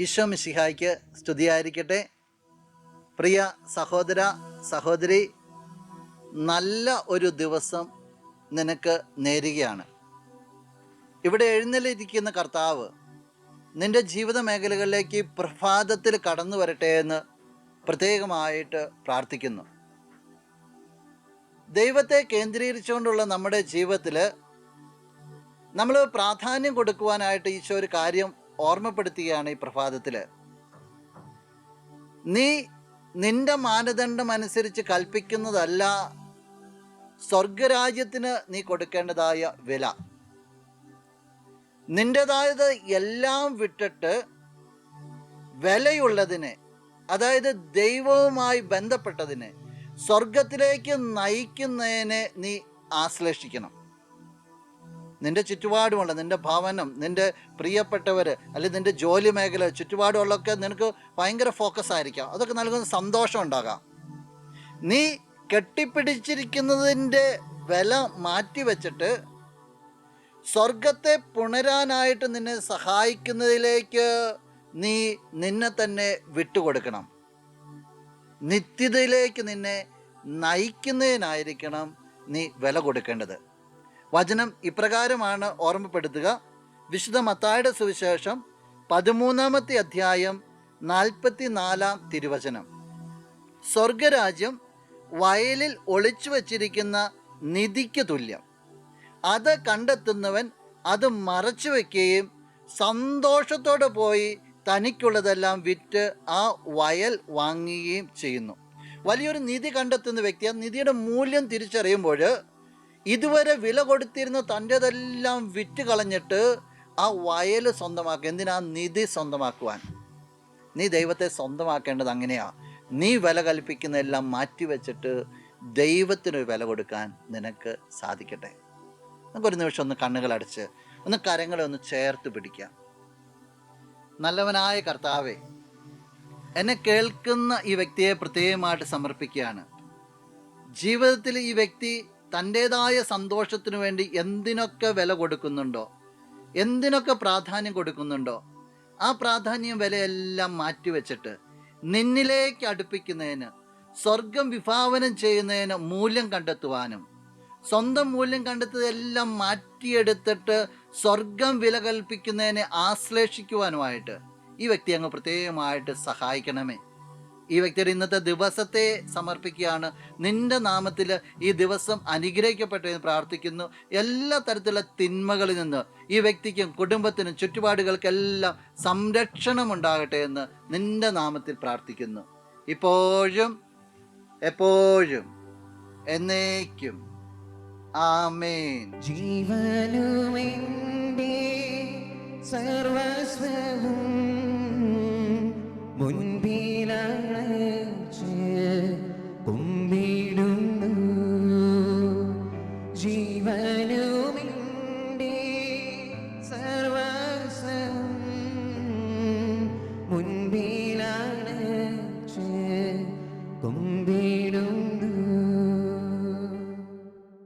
ഈശോ മിശിഹായ്ക്ക് സ്തുതിയായിരിക്കട്ടെ. പ്രിയ സഹോദര സഹോദരി നല്ല ഒരു ദിവസം നിനക്ക് നേരുകയാണ്. ഇവിടെ എഴുന്നള്ളിരിക്കുന്ന കർത്താവ് നിന്റെ ജീവിത മേഖലകളിലേക്ക് പ്രഭാതത്തിൽ കടന്നു വരട്ടെ എന്ന് പ്രത്യേകമായിട്ട് പ്രാർത്ഥിക്കുന്നു. ദൈവത്തെ കേന്ദ്രീകരിച്ചുകൊണ്ടുള്ള നമ്മുടെ ജീവിതത്തിൽ നമ്മൾ പ്രാധാന്യം കൊടുക്കുവാനായിട്ട് ഈശോ ഒരു കാര്യം ഓർമ്മപ്പെടുത്തുകയാണ് ഈ പ്രഭാതത്തിൽ നീ നിന്റെ മാനദണ്ഡം അനുസരിച്ച് കൽപ്പിക്കുന്നതല്ല സ്വർഗരാജ്യത്തിന് നീ കൊടുക്കേണ്ടതായ വില. നിന്റേതായത് എല്ലാം വിട്ടിട്ട് വിലയുള്ളതിനെ അതായത് ദൈവവുമായി ബന്ധപ്പെട്ടതിനെ സ്വർഗത്തിലേക്ക് നയിക്കുന്നതിനെ നീ ആശ്ലേഷിക്കണം. നിന്റെ ചുറ്റുപാടുമുള്ള നിന്റെ ഭവനം നിന്റെ പ്രിയപ്പെട്ടവർ അല്ലെങ്കിൽ നിന്റെ ജോലി മേഖല ചുറ്റുപാടുള്ളൊക്കെ നിനക്ക് ഭയങ്കര ഫോക്കസ് ആയിരിക്കാം. അതൊക്കെ നൽകുന്ന സന്തോഷം ഉണ്ടാകാം. നീ കെട്ടിപ്പിടിച്ചിരിക്കുന്നതിന്റെ വില മാറ്റി വെച്ചിട്ട് സ്വർഗത്തെ പുണരാനായിട്ട് നിന്നെ സഹായിക്കുന്നതിലേക്ക് നീ നിന്നെ തന്നെ വിട്ടുകൊടുക്കണം. നിത്യതയിലേക്ക് നിന്നെ നയിക്കുന്നതിനായിരിക്കണം നീ വില കൊടുക്കേണ്ടത്. വചനം ഇപ്രകാരമാണ് ഓർമ്മപ്പെടുത്തുക. വിശുദ്ധ മത്തായുടെ സുവിശേഷം പതിമൂന്നാമത്തെ അധ്യായം നാൽപ്പത്തി നാലാം തിരുവചനം. സ്വർഗരാജ്യം വയലിൽ ഒളിച്ചു വച്ചിരിക്കുന്ന നിധിക്ക് തുല്യം. അത് കണ്ടെത്തുന്നവൻ അത് മറച്ചു വയ്ക്കുകയും സന്തോഷത്തോടെ പോയി തനിക്കുള്ളതെല്ലാം വിറ്റ് ആ വയൽ വാങ്ങുകയും ചെയ്യുന്നു. വലിയൊരു നിധി കണ്ടെത്തുന്ന വ്യക്തി ആ നിധിയുടെ മൂല്യം തിരിച്ചറിയുമ്പോൾ ഇതുവരെ വില കൊടുത്തിരുന്ന തന്റെതെല്ലാം വിറ്റ് കളഞ്ഞിട്ട് ആ വയൽ സ്വന്തമാക്കുക. എന്തിനാ? നിധി സ്വന്തമാക്കുവാൻ. നീ ദൈവത്തെ സ്വന്തമാക്കേണ്ടത് അങ്ങനെയാ. നീ വില കൽപ്പിക്കുന്ന എല്ലാം മാറ്റിവെച്ചിട്ട് ദൈവത്തിന് വില കൊടുക്കാൻ നിനക്ക് സാധിക്കട്ടെ. നമുക്കൊരു നിമിഷം ഒന്ന് കണ്ണുകളടച്ച് ഒന്ന് കരങ്ങളെ ഒന്ന് ചേർത്ത് പിടിക്കാം. നല്ലവനായ കർത്താവേ എന്നെ കേൾക്കുന്ന ഈ വ്യക്തിയെ പ്രത്യേകമായിട്ട് സമർപ്പിക്കുകയാണ്. ജീവിതത്തിൽ ഈ വ്യക്തി തന്റെതായ സന്തോഷത്തിനു വേണ്ടി എന്തിനൊക്കെ വില കൊടുക്കുന്നുണ്ടോ? എന്തിനൊക്കെ പ്രാധാന്യം കൊടുക്കുന്നുണ്ടോ? ആ പ്രാധാന്യം വിലയെല്ലാം മാറ്റിവെച്ചിട്ട് നിന്നിലേക്ക് അടുപ്പിക്കുന്നതിന് സ്വർഗം വിഭാവനം ചെയ്യുന്നതിന് മൂല്യം കണ്ടെത്തുവാനും സ്വന്തം മൂല്യം കണ്ടെത്തതെല്ലാം മാറ്റിയെടുത്തിട്ട് സ്വർഗം വില കൽപ്പിക്കുന്നതിനെ ആശ്ലേഷിക്കുവാനുമായിട്ട് ഈ വ്യക്തി അങ്ങ് പ്രത്യേകമായിട്ട് സഹായിക്കണമേ. ഈ വ്യക്തിയുടെ ഇന്നത്തെ ദിവസത്തെ സമർപ്പിക്കുകയാണ്. നിന്റെ നാമത്തിൽ ഈ ദിവസം അനുഗ്രഹിക്കപ്പെട്ടെന്ന് പ്രാർത്ഥിക്കുന്നു. എല്ലാ തരത്തിലുള്ള തിന്മകളിൽ നിന്ന് ഈ വ്യക്തിക്കും കുടുംബത്തിനും ചുറ്റുപാടുകൾക്കെല്ലാം സംരക്ഷണം ഉണ്ടാകട്ടെ എന്ന് നിന്റെ നാമത്തിൽ പ്രാർത്ഥിക്കുന്നു. ഇപ്പോഴും എപ്പോഴും എന്നേക്കും. ആമേൻ. ജീവനുമെന്റെ സർവസ്വവും മുൻപിലഴച്ച് കുമ്പിടുന്നു ജീവനുമിന്റെ സർവസം മുൻപിലഴച്ച് കുമ്പിടുന്നു